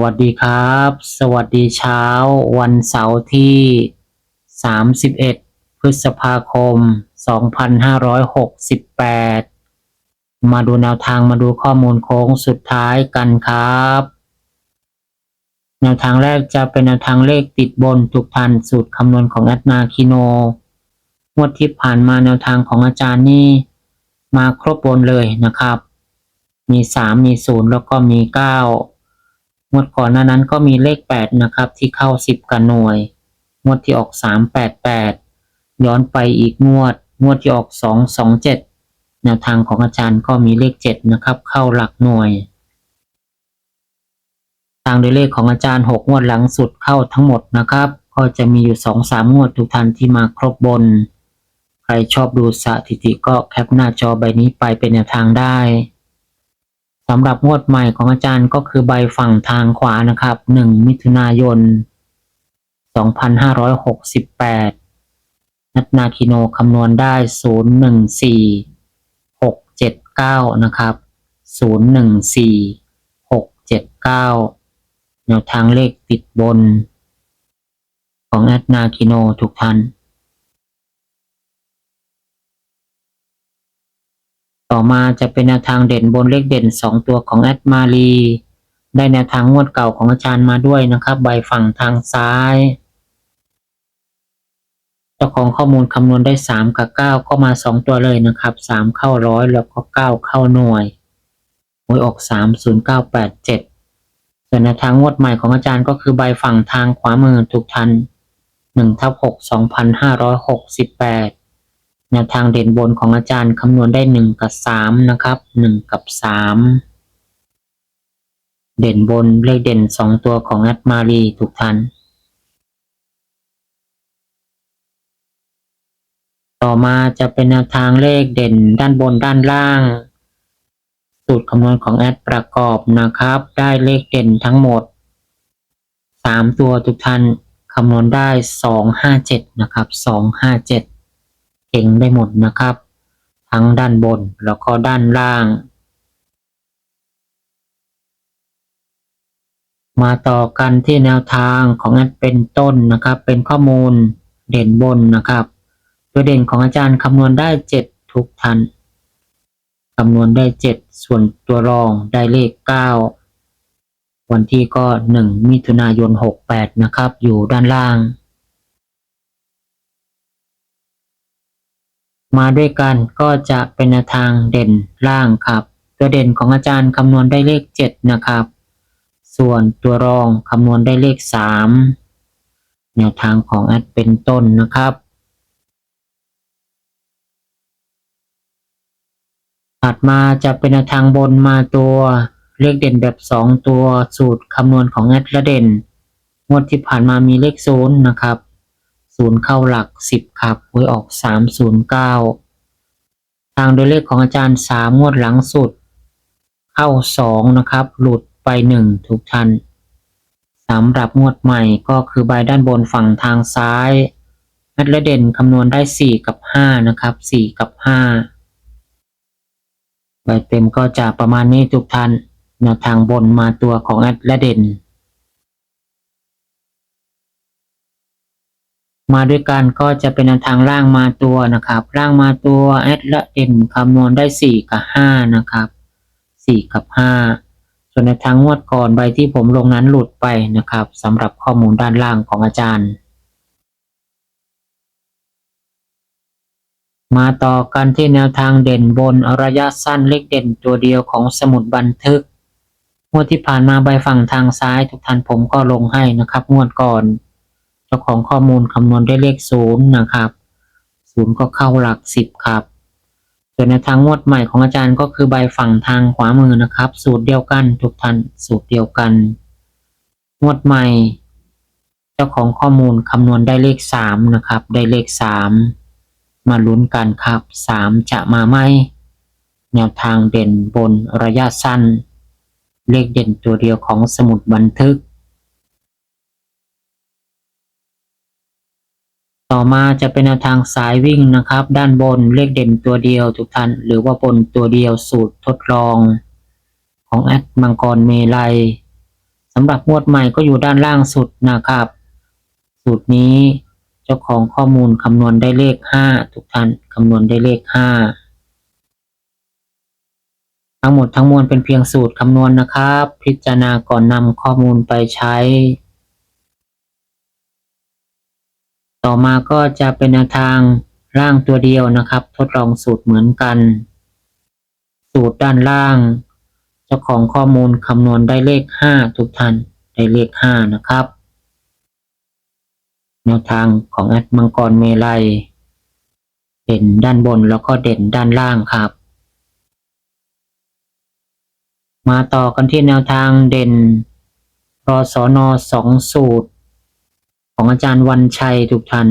วัสดีครับ สวัสดีเช้า วันเสาร์ที่ 31 พฤษภาคม 2568 มาดูแนวทางมาดูข้อมูลโค้งสุดท้ายกันครับ แนวทางแรกจะเป็นแนวทางเลขติดบนทุกทันสูตรคำนวณของแอดนาคิโนงวดที่ผ่านมาแนวทางของอาจารย์นี่ มาครบบนเลยนะครับ มี 3 มี 0 แล้วก็มี 9 งวดก่อนหน้านั้นก็มีเลข 8 นะครับ ที่เข้า 10 กันหน่วย งวดที่ออก 388 ย้อนไปอีกงวด งวดที่ออก 227 แนวทางของอาจารย์ก็มีเลข 7 นะครับ เข้าหลักหน่วย ทางโดยเลขของอาจารย์ 6 งวดหลังสุดเข้าทั้งหมดนะครับ ก็จะมีอยู่ 2-3 งวดทุกท่านที่มาครบบน ใครชอบดูสถิติก็แคปหน้าจอใบนี้ไปเป็นแนวทางได้ สำหรับงวดใหม่ของอาจารย์ก็คือใบฝั่งทางขวานะครับ 1 มิถุนายน 2568 นัดนาคิโนคำนวณได้ 014 679 นะครับ 014 679 แนวทางเลขติดบน ของแอดนาคิโนทุกท่าน ต่อมาจะเป็นแนวทางเด่นบนเลขเด่น 2 ตัวของแอดมารีได้แนวทางงวดเก่าของอาจารย์มาด้วยนะครับ ใบฝั่งทางซ้าย เจ้าของข้อมูลคำนวณได้ 3 กับ 9 ก็มา 2 ตัวเลยนะครับ 3 เข้าร้อยแล้วก็ 9 เข้าหน่วยหวยออก 30987 ส่วนแนวทางงวดใหม่ของอาจารย์ก็คือใบฝั่งทางขวามือทุกทัน1ทับ6 2568 แนวทางเด่นบนของอาจารย์คำนวณได้หนึ่งกับสามนะครับหนึ่งกับสามเด่นบนเลขเด่นสองตัวของแอดมารีทุกท่านต่อมาจะเป็นแนวทางเลขเด่นด้านบนด้านล่าง สูตรคำนวณของแอดประกอบนะครับ ได้เลขเด่นทั้งหมดสามตัวทุกท่านคำนวณได้สองห้าเจ็ดนะครับสองห้า เจ็ดเก่งได้หมดนะครับ ทั้งด้านบนแล้วก็ด้านล่าง มาต่อกันที่แนวทางของแอดเป็นต้นนะครับ เป็นข้อมูลเด่นบนนะครับตัวเด่นของอาจารย์คำนวณได้เจ็ดทุกทันคำนวณได้เจ็ดส่วนตัวรองได้เลขเก้าวันที่ก็หนึ่งมิถุนายนหกแปดนะครับ อยู่ด้านล่าง มาด้วยกันก็จะเป็นแนทางเด่นล่างครับ ตัวเด่นของอาจารย์คำนวณได้เลข 7 นะครับ ส่วนตัวรองคำนวณได้เลข 3 แนวทางของแอดเป็นต้นนะครับถัดมาจะเป็นแนทางบนมาตัวเลขเด่นแบบ 2 ตัวสูตรคำนวณของแอดและเด่น งวดที่ผ่านมามีเลขศูนย์นะครับ ศูนย์เข้าหลักสิบครับหวยออกสามศูนย์เก้าทางโดยเลขของอาจารย์สามงวดหลังสุด เข้าสองนะครับ หลุดไปหนึ่งทุกท่านสำหรับงวดใหม่ก็คือใบด้านบนฝั่งทางซ้ายแอดและเด่นคำนวณได้สี่กับห้านะครับสี่กับห้าใบเต็มก็จะประมาณนี้ทุกท่านแนวทางบนมาตัวของแอดและเด่น มาด้วยกันก็จะเป็นแนวทางล่างมาตัวนะครับล่างมาตัวแอดและเอ็นคำนวณได้ 4 กับ 5 นะครับ 4 กับ 5 ส่วนในทางงวดก่อนใบที่ผมลงนั้นหลุดไปนะครับสำหรับข้อมูลด้านล่างของอาจารย์ มาต่อกันที่แนวทางเด่นบนระยะสั้นเลขเด่นตัวเดียวของสมุดบันทึกงวดที่ผ่านมาใบฝั่งทางซ้ายทุกท่านผมก็ลงให้นะครับงวดก่อน จ้าของข้อมูลคำนวณได้เลขศูนย์นะครับศูนย์ก็เข้าหลักสิบครับ ส่วนแนวทางงวดใหม่ของอาจารย์ก็คือใบฝั่งทางขวามือนะครับ สูตรเดียวกันทุกท่านสูตรเดียวกัน งวดใหม่ เจ้าของข้อมูลคำนวณได้เลขสามนะครับ ได้เลขสามมาลุ้นกันครับสามจะมาไหมแนวทางเด่นบนระยะสั้น เลขเด่นตัวเดียวของสมุดบันทึก ต่อมาจะเป็นแนวทางสายวิ่งนะครับ ด้านบนเลขเด่นตัวเดียวทุกท่าน หรือว่าบนตัวเดียวสูตรทดลอง ของแอดมังกรเมลัยสำหรับงวดใหม่ก็อยู่ด้านล่างสุดนะครับ สูตรนี้เจ้าของข้อมูลคำนวณได้เลขห้าทุกท่านคำนวณได้เลขห้าทั้งหมดทั้งมวลเป็นเพียงสูตรคำนวณนะครับ พิจารณาก่อนนำข้อมูลไปใช้ ต่อมาก็จะเป็นแนวทางร่างตัวเดียวนะครับ ทดลองสูตรเหมือนกัน สูตรด้านล่าง เจ้าของข้อมูลคำนวณได้เลขห้าทุกท่านได้เลขห้านะครับ แนวทางของแอดมังกรเมลัย เด่นด้านบนแล้วก็เด่นด้านล่างครับ มาต่อกันที่แนวทางเด่นรอสอนอสองสูตร ของอาจารย์วันชัยทุกท่าน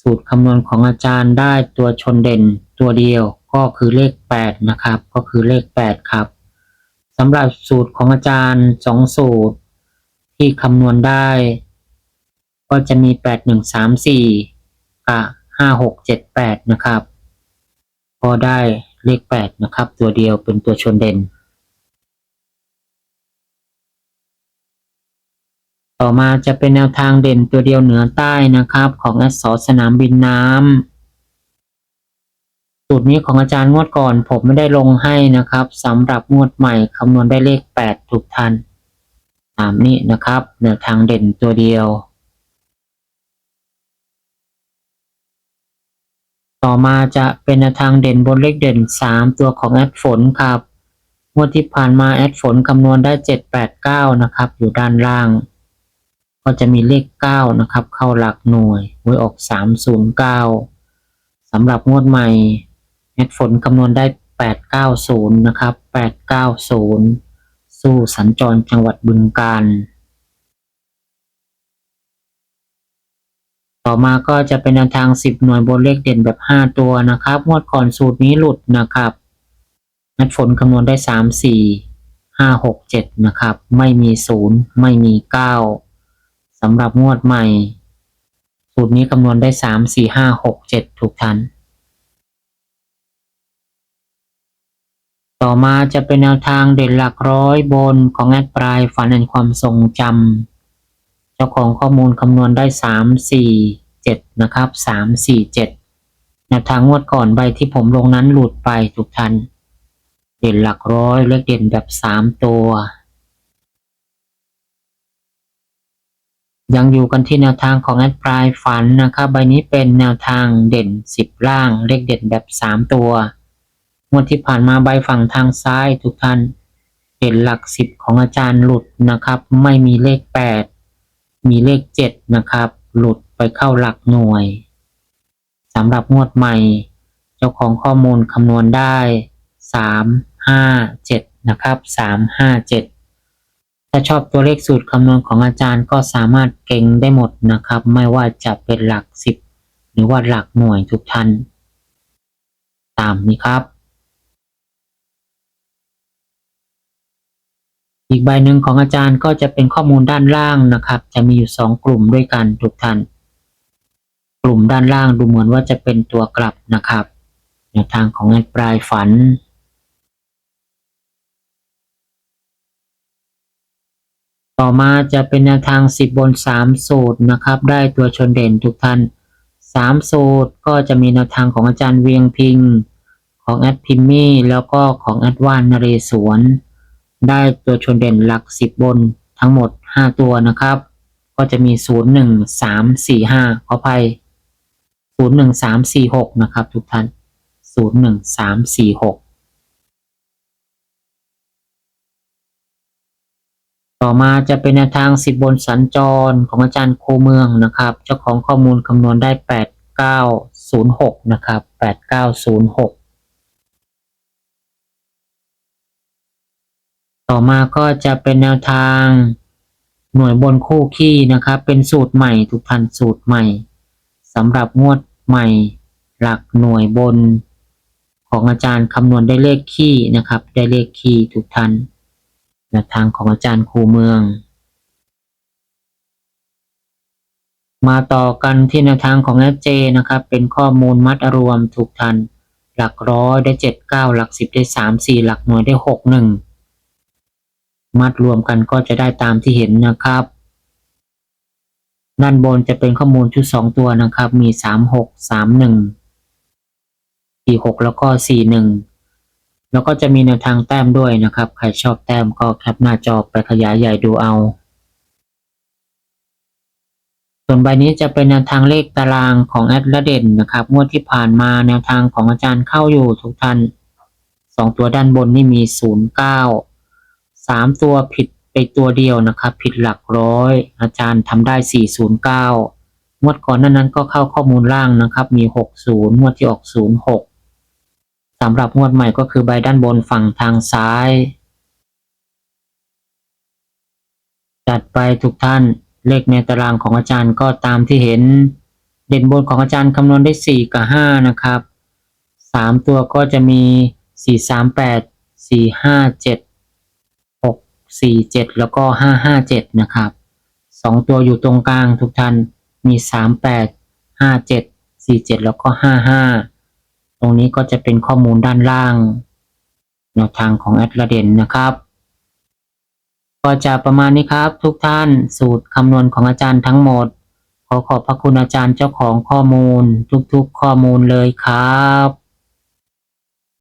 สูตรคำนวณของอาจารย์ได้ตัวชนเด่นตัวเดียวก็คือเลขแปดนะครับ ก็คือเลขแปดครับสำหรับสูตรของอาจารย์สองสูตร ที่คำนวณได้ ก็จะมีแปดหนึ่งสามสี่กับห้าหกเจ็ดแปดนะครับ ก็ได้เลขแปดนะครับ ตัวเดียวเป็นตัวชนเด่น ต่อมาจะเป็นแนวทางเด่นตัวเดียวเหนือใต้นะครับ ของอสสนามบินน้ำสูตรนี้ของอาจารย์งวดก่อน ผมไม่ได้ลงให้นะครับสำหรับงวดใหม่คำนวณได้เลขแปดถูกทันตามนี้นะครับ แนวทางเด่นตัวเดียว ต่อมาจะเป็นแนวทางเด่นบนเลขเด่นสามตัวของแอดฝนครับงวดที่ผ่านมาแอดฝนคำนวณได้เจ็ดแปดเก้านะครับ อยู่ด้านล่าง ก็จะมีเลขเก้านะครับ เข้าหลักหน่วยหวยออกสามศูนย์เก้าสำหรับงวดใหม่แอดฝนคำนวณได้แปดเก้าศูนย์นะครับแปดเก้าศูนย์สู้สัญจรจังหวัดบึงกาฬต่อมาก็จะเป็นแนวทาง 10 หน่วยบนเลขเด่นแบบ 5 ตัวนะครับ งวดก่อนสูตรนี้หลุดนะครับนัดฝนคำนวณได้ 3 4 5 6 7 นะครับ ไม่มี 0 ไม่มี 9 สำหรับงวดใหม่ สูตรนี้คำนวณได้3 4 5 6 7ถูกทัน ต่อมาจะเป็นแนวทางเด่นหลักร้อยบนของแอดปลายฝันแห่งความทรงจำเจ้าของข้อมูลคำนวณได้สามสี่เจ็ดนะครับสามสี่เจ็ดแนวทางงวดก่อนใบที่ผมลงนั้นหลุดไปทุกท่านเด่นหลักร้อยเลขเด่นแบบสามตัว ยังอยู่กันที่แนวทางของแอดปลายฝันนะครับ ใบนี้เป็นแนวทางเด่นสิบล่าง เลขเด่นแบบสามตัวงวดที่ผ่านมาใบฝั่งทางซ้ายทุกท่านเด่นหลักสิบของอาจารย์หลุดนะครับ ไม่มีเลขแปดมีเลขเจ็ดนะครับ หลุดไปเข้าหลักหน่วยสำหรับงวดใหม่ เจ้าของข้อมูลคำนวณได้สามห้าเจ็ดนะครับสามห้าเจ็ดถ้าชอบตัวเลขสูตรคำนวณของอาจารย์ก็สามารถเก่งได้หมดนะครับ ไม่ว่าจะเป็นหลักสิบหรือว่าหลักหน่วยทุกท่าน ตามนี้ครับ อีกใบหนึ่งของอาจารย์ก็จะเป็นข้อมูลด้านล่างนะครับ จะมีอยู่สองกลุ่มด้วยกันทุกท่าน กลุ่มด้านล่างดูเหมือนว่าจะเป็นตัวกลับนะครับแนวทางของแอดปลายฝัน ต่อมาจะเป็นแนวทาง 10 บน 3 สูตรนะครับ ได้ตัวชนเด่นทุกท่าน 3 สูตรก็จะมีแนวทางของอาจารย์เวียงพิง ของแอดพิมมี่แล้วก็ของแอดวานนเรศวร ได้ตัวชนเด่นหลัก 10 บนทั้งหมด 5 ตัวนะครับ ก็จะมี 0 1 3 4 5 ขออภัย 0 1 3 4 6 นะครับทุกท่าน 0 1 3 4 6 ต่อมาจะเป็นแนวทาง 10 บนสัญจรของอาจารย์โคเมืองนะครับ เจ้าของข้อมูลคำนวณได้ 8906 นะครับ 8906 ต่อมาก็จะเป็นแนวทางหน่วยบนคู่ขี้นะครับ เป็นสูตรใหม่ทุกท่านสูตรใหม่สำหรับงวดใหม่ หลักหน่วยบน ของอาจารย์คำนวณได้เลขขี้นะครับ ได้เลขขี้ทุกท่าน แนวทางของอาจารย์ครูเมือง มาต่อกันที่แนวทางของแอเจนะครับ เป็นข้อมูลมัดรวมถูกทัน หลักร้อยได้เจ็ดเก้าหลักสิบได้สามสี่หลักหน่วยได้หกหนึ่งมัดรวมกันก็จะได้ตามที่เห็นนะครับ ด้านบนจะเป็นข้อมูลชุดสองตัวนะครับ มีสามหกสามหนึ่งสี่หกแล้วก็สี่หนึ่ง แล้วก็จะมีแนวทางแต้มด้วยนะครับ ใครชอบแต้มก็แคปหน้าจอไปขยายใหญ่ดูเอา ส่วนใบนี้จะเป็นแนวทางเลขตารางของแอดละเด่นนะครับ งวดที่ผ่านมาแนวทางของอาจารย์เข้าอยู่ทุกท่านสองตัวด้านบนนี่มีศูนย์เก้าสามตัวผิดไปตัวเดียวนะครับ ผิดหลักร้อย อาจารย์ทำได้สี่ศูนย์เก้างวดก่อนนั้นนั้นก็เข้าข้อมูลล่างนะครับ มีหกศูนย์งวดที่ออกศูนย์หก สำหรับงวดใหม่ก็คือใบด้านบนฝั่งทางซ้าย จัดไปทุกท่านเลขในตารางของอาจารย์ก็ตามที่เห็น เด่นบนของอาจารย์คำนวณได้สี่กับห้านะครับสามตัวก็จะมีสี่สามแปดสี่ห้าเจ็ดหกสี่เจ็ดแล้วก็ห้าห้าเจ็ดนะครับสองตัวอยู่ตรงกลางทุกท่านมีสามแปดห้าเจ็ดสี่เจ็ดแล้วก็ห้าห้า ตรงนี้ก็จะเป็นข้อมูลด้านล่างแนวทางของแอดลาเดนนะครับ ก็จะประมาณนี้ครับ ทุกท่านสูตรคำนวณของอาจารย์ทั้งหมด ขอขอบพระคุณอาจารย์เจ้าของข้อมูล ทุกๆข้อมูลเลยครับ